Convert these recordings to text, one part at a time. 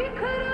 Bir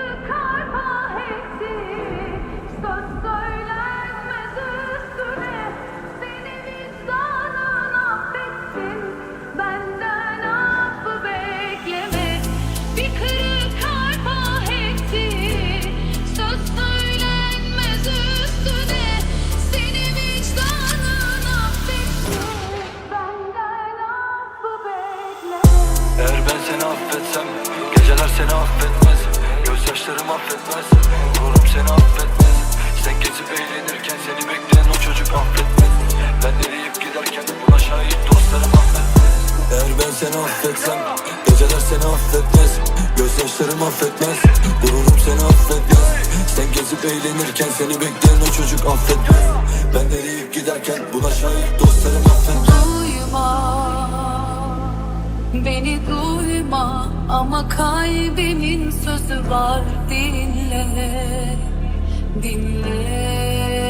affetmez Gururum seni affetmez Sen gezip eğlenirken Seni bekleyen o çocuk affetmez Ben eriyip giderken Buna şahit dostlarım affetmez Eğer ben seni affetsem Geceler seni affetmez Gözyaşlarım affetmez Gururum seni affetmez Sen gezip eğlenirken Seni bekleyen o çocuk affetmez Ben eriyip giderken Buna şahit dostlarım Beni duyma ama kalbimin sözü var dinle dinle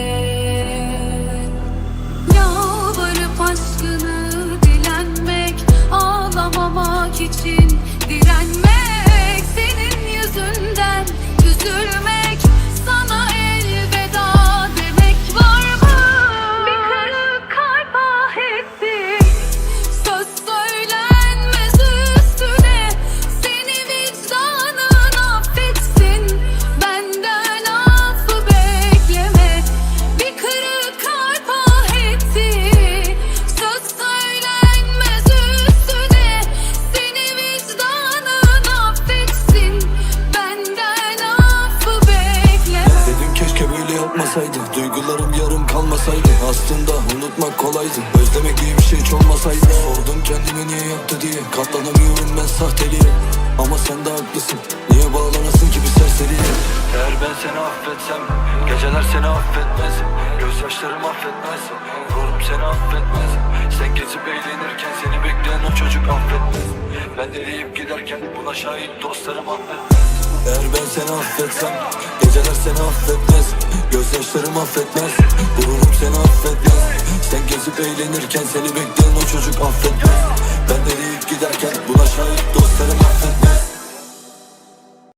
böyle yapmasaydı Duygularım yarım kalmasaydı Aslında unutmak kolaydı Özlemek diye bir şey hiç olmasaydı. Sordum kendime niye yaptı diye Katlanamıyorum ben sahteliğe. Ama sen de haklısın Niye bağlanasın ki bir serseriye? Eğer ben seni affetsem Geceler seni affetmez. Gözyaşlarım affetmez Ruhum seni affetmez. Sen gezip eğlenirken Seni bekleyen o çocuk affetmez. Ben eriyip giderken Buna şahit dostlarım affetmez eğer ben seni affetsem Geceler seni affetmez Gözyaşlarım affetmez Gururum seni affetmez. Sen gezip eğlenirken Seni bekleyen o çocuk affetmez. Ben eriyip giderken Buna şahit